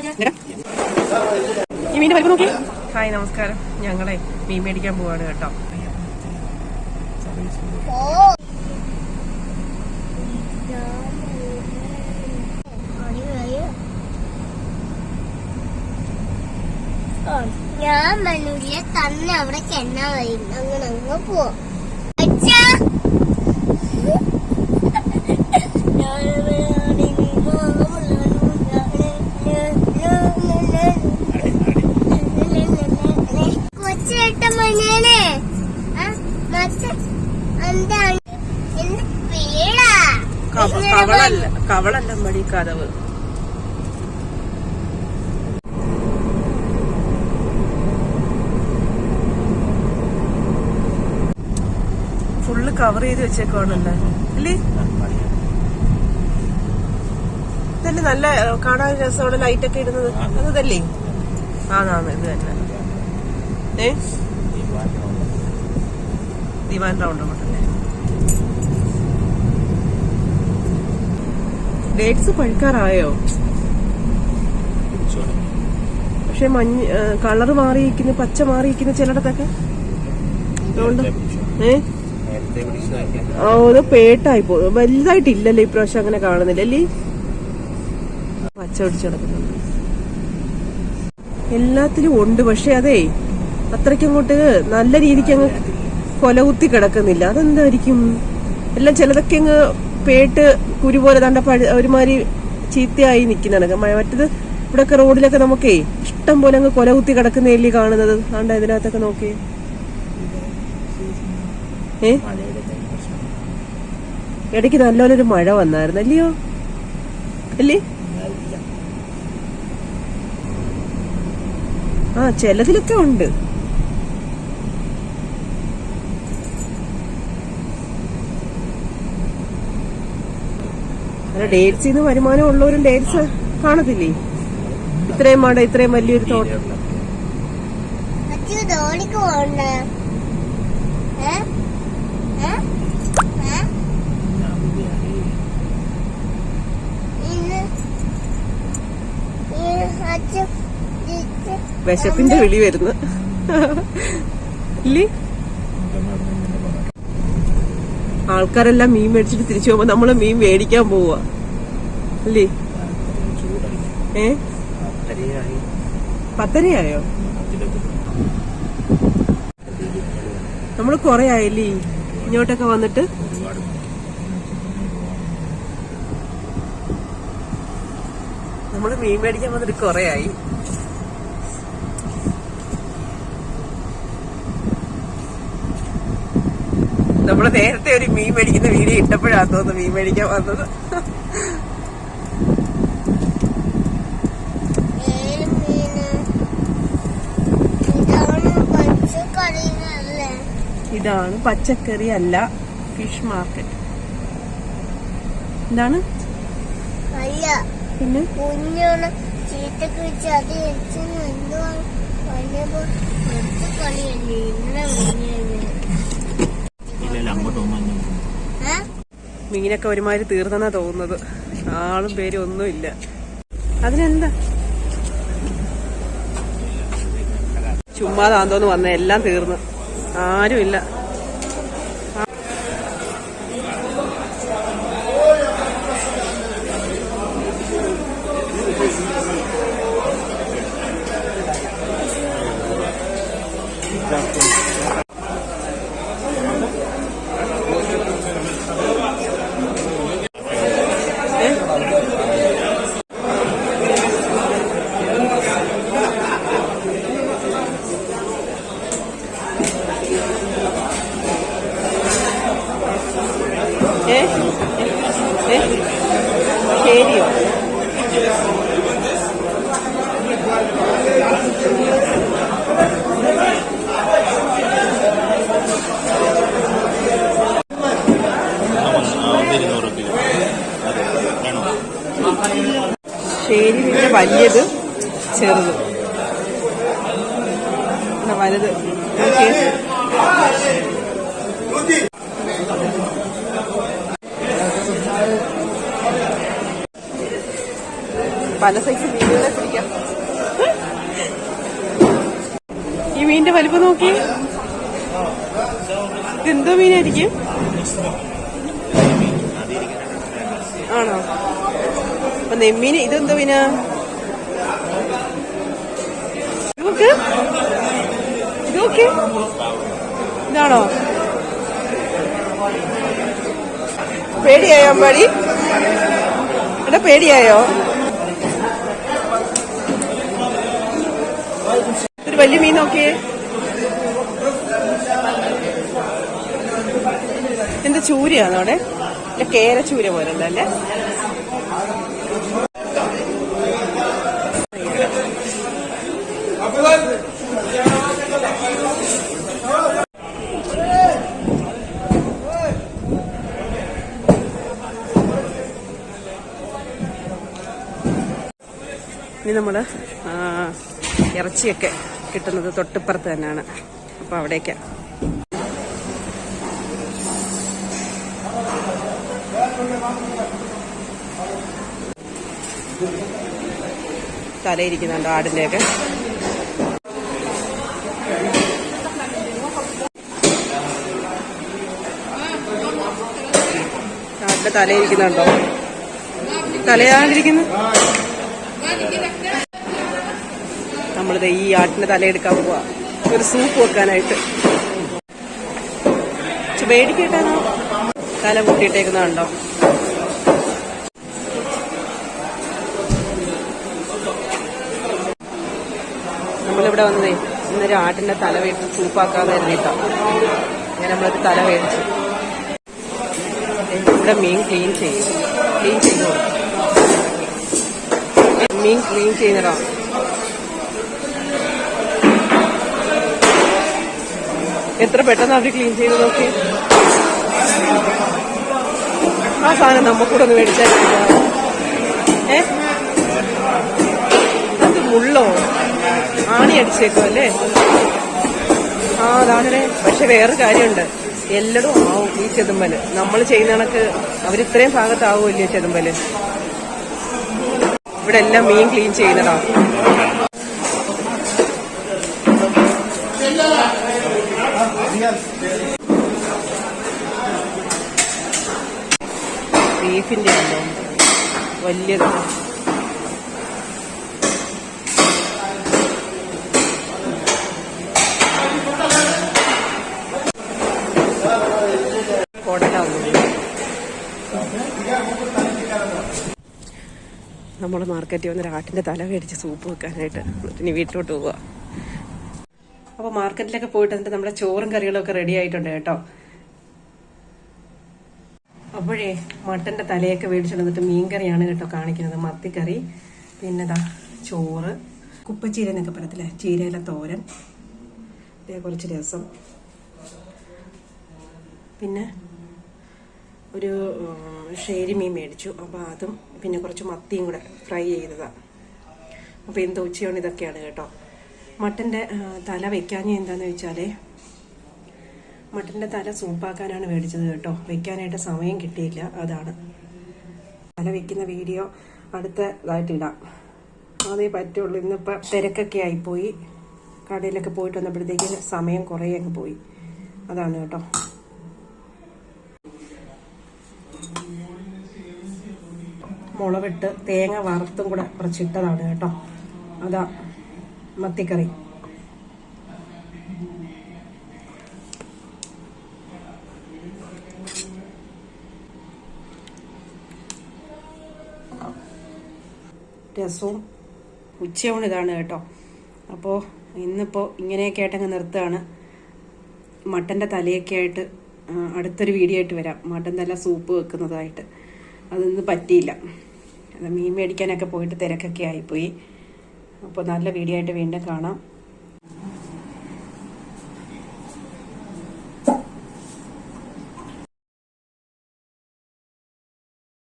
ഈ മീന്റെ വലിപ്പം നോക്കി. ഹായ് നമസ്കാരം. ഞങ്ങളെ മീൻ മേടിക്കാൻ പോവാണ് കേട്ടോ. ഞാൻ മനുവിനെ തന്നെ അവിടെ ചെന്നാ വരും അങ്ങനെ അങ്ങ് പോവാം. കവളല്ല കവളല്ല മടി കഥവ്. ഫുള്ള് കവർ ചെയ്ത് വെച്ചേക്കുവാണല്ലോ? അല്ലേ ഇതല്ലേ നല്ല കാണാൻ രസമാണ് ലൈറ്റ് ഒക്കെ ഇടുന്നത്. അത് ഇതല്ലേ നാന്ന് ഇത് തന്നെ. ഏ? ദിവാൻ റൗണ്ട് അങ്ങോട്ടല്ലേ ഡേറ്റ്സ് പഴുക്കാറായോ പക്ഷെ മഞ്ഞ കളർ മാറിയിരിക്കുന്നു പച്ച മാറിയിരിക്കുന്നു ചിലയിടത്തൊക്കെ. ഏ? ഒന്ന് പേട്ടായി പോ വലുതായിട്ടില്ലല്ലോ ഇപ്രാവശ്യം അങ്ങനെ കാണുന്നില്ല അല്ലേ? പച്ച പിടിച്ചു കിടക്കുന്നുണ്ട് എല്ലാത്തിലും ഉണ്ട് പക്ഷെ അതേ അത്രയ്ക്കും കൂട്ട് നല്ല രീതിക്ക് അങ്ങ് കൊലകുത്തി കിടക്കുന്നില്ല. അതെന്തായിരിക്കും? എല്ലാം ചിലതൊക്കെ അങ്ങ് പേട്ട് കുരു പോലെ തണ്ട ഒരുമാതിരി ചീത്തയായി നിൽക്കുന്നതാണ്. മറ്റത് ഇവിടെയൊക്കെ റോഡിലൊക്കെ നമുക്കേ ഇഷ്ടം പോലെ അങ്ങ് കൊലകുത്തി കിടക്കുന്നതല്ലേ കാണുന്നത്. ആണ്ട ഇതിനകത്തൊക്കെ നോക്കിയേ ഏ? ഇടയ്ക്ക് നല്ലപോലെ ഒരു മഴ വന്നായിരുന്നു. അല്ലയോ? അല്ലേ? ആ ചിലതിലൊക്കെ ഉണ്ട്. അല്ല ഡേറ്റ്സിന്ന് വരുമാനം ഉള്ളവരും ഡേറ്റ്സ് കാണത്തില്ലേ? ഇത്രയും മാട ഇത്രയും വലിയൊരു തോട്ടം. വിശപ്പിന്റെ വിളി വരുന്നു. ഇല്ലേ? ആൾക്കാരെല്ലാം മീൻ മേടിച്ചിട്ട് തിരിച്ചു പോകുമ്പോ നമ്മൾ മീൻ മേടിക്കാൻ പോവാ. അല്ലേ? ഏ? പത്തരയായോ? നമ്മൾ കൊറേ ആയില്ലേ ഇങ്ങോട്ടൊക്കെ വന്നിട്ട്? നമ്മൾ മീൻ മേടിക്കാൻ വന്നിട്ട് കൊറേ ആയി നമ്മൾ നേരത്തെ ഒരു മീൻ മേടിക്കുന്ന വീഡിയോ ഇട്ടപ്പോഴാണ് തോന്നുന്നു മീൻ മേടിക്കാൻ വന്നത്. ഇതാണ് പച്ചക്കറി അല്ല ഫിഷ് മാർക്കറ്റ്. എന്താണ്? പിന്നെ? മീനൊക്കെ ഒരുമാതിരി തീർന്നെന്നാ തോന്നുന്നത്. ആളും പേരും ഒന്നുമില്ല അതിനെന്താ? ചുമ്മാതാന്തോന്ന് വന്ന എല്ലാം തീർന്നു. ആരുമില്ല ഏ ഏ ശരിയോ ഇരുന്നൂറ് കിലോ അതെ വേണോ ശരി പിന്നെ വലിയത് ചെറുത് വലുത്. പല സൈസ് മീനുകളെ പിടിക്കാം. ഈ മീനിന്റെ വലിപ്പം നോക്കി. ഇതെന്തോ മീനായിരിക്കും? ആണോ? അപ്പൊ നെമ്മീന് ഇതെന്തോ മീനാ? നോക്ക് ഇതാണോ? പേടിയായോ അമ്പാടി? എടാ പേടിയായോ? ഒരു വലിയ മീൻ നോക്കിയേ. എന്താ ചൂരയാണോ അവിടെ? കേര ചൂര പോലെ അല്ലേ ഇനി നമ്മൾ ഇറച്ചിയൊക്കെ കിട്ടുന്നത് തൊട്ടിപ്പുറത്ത് തന്നെയാണ്. അപ്പം അവിടേക്ക്. തലയിരിക്കുന്നുണ്ട് ആടിന്റെയൊക്കെ ആടിന്റെ തലയിരിക്കുന്നുണ്ടോ? തലയാണ്ടിരിക്കുന്നു നമ്മളിത് ഈ ആട്ടിന്റെ തലയെടുക്കാൻ പോവാ. ഒരു സൂപ്പ് വെക്കാനായിട്ട്. പേടിക്കട്ടാണോ തല കൂട്ടിയിട്ടേക്കുന്നതുണ്ടോ നമ്മളിവിടെ വന്നേ ഇന്നൊരു ആട്ടിന്റെ തല വെട്ടി സൂപ്പാക്കാന്ന് കരുതിയിട്ടോ. അങ്ങനെ നമ്മളൊരു തല മേടിച്ചു. ഇവിടെ മീൻ ക്ലീൻ ചെയ്യും ക്ലീൻ ചെയ്തു മീൻ ക്ലീൻ ചെയ്യുന്നതാ. എത്ര പെട്ടെന്ന് അവർ ക്ലീൻ ചെയ്ത് നോക്കി? ആ സാധനം നമുക്കൂടെ ഒന്ന് മേടിച്ചാൽ ഏ? അത് മുള്ളോ? ആണി അടിച്ചേക്കോ അല്ലേ? ആ അതാണല്ലേ പക്ഷെ വേറെ കാര്യമുണ്ട്. എല്ലടും ആവും ഈ ചെതുമ്പൽ. നമ്മൾ ചെയ്യുന്ന കണക്ക് അവരിത്രയും ഭാഗത്താവുമല്ലേ ചെതുമ്പൽ. ഇവിടെ എല്ലാം മീൻ ക്ലീൻ ചെയ്യുന്നതാ. ബീഫിന്റെ ആണോ വലിയത്. നമ്മൾ മാർക്കറ്റിൽ വന്ന് ആട്ടിന്റെ തല മേടിച്ച് സൂപ്പ് വെക്കാനായിട്ട് ഇനി വീട്ടിലോട്ട് പോവുക അപ്പോൾ മാർക്കറ്റിലൊക്കെ പോയിട്ട് എന്നിട്ട് നമ്മുടെ ചോറും കറികളൊക്കെ റെഡി ആയിട്ടുണ്ട് കേട്ടോ. അപ്പോഴേ മട്ടന്റെ തലയൊക്കെ മേടിച്ചിട്ട് വന്നിട്ട് മീൻകറിയാണ് കേട്ടോ കാണിക്കുന്നത്. മത്തിക്കറി പിന്നെ ചോറ് കുപ്പച്ചീര എന്നൊക്കെ പറയത്തില്ലേ? ചീരയില തോരൻ കുറച്ച് രസം. പിന്നെ ഒരു ഷേരി മീൻ മേടിച്ചു. അപ്പോൾ അതും പിന്നെ കുറച്ച് മത്തിയും കൂടെ ഫ്രൈ ചെയ്തതാണ് അപ്പോൾ എന്ത് ഉച്ചയോണ്ട് ഇതൊക്കെയാണ് കേട്ടോ. മട്ടന്റെ തല വെക്കാഞ്ഞ എന്താന്ന് വെച്ചാലേ മട്ടന്റെ തല സൂപ്പാക്കാനാണ് മേടിച്ചത് കേട്ടോ. വെക്കാനായിട്ട് സമയം കിട്ടിയില്ല അതാണ്. തല വെക്കുന്ന വീഡിയോ അടുത്തതായിട്ട് ഇടാം. അതേ പറ്റുള്ളൂ. ഇന്നിപ്പോൾ തിരക്കൊക്കെ ആയിപ്പോയി. കടയിലൊക്കെ പോയിട്ട് വന്നപ്പോഴത്തേക്ക് സമയം കുറേ അങ്ങ് പോയി. അതാണ് കേട്ടോ. മുളവിട്ട് തേങ്ങ വറുത്തും കൂടെ കുറച്ചിട്ടതാണ് കേട്ടോ. അതാ. മത്തിക്കറി. രസവും ഉച്ചയൂണ് ഇതാണ് കേട്ടോ. അപ്പോൾ ഇന്നിപ്പോൾ ഇങ്ങനെയൊക്കെ ആയിട്ടങ്ങ് നിർത്തുകയാണ്. മട്ടന്റെ തലയൊക്കെ ആയിട്ട് അടുത്തൊരു വീഡിയോ ആയിട്ട് വരാം. മട്ടൻ തല സൂപ്പ് വെക്കുന്നതായിട്ട്. അതൊന്നും പറ്റിയില്ല. അത് മീൻ മേടിക്കാനൊക്കെ പോയിട്ട് തിരക്കൊക്കെ ആയിപ്പോയി. അപ്പോൾ നല്ല വീഡിയോ ആയിട്ട് വീണ്ടും കാണാം.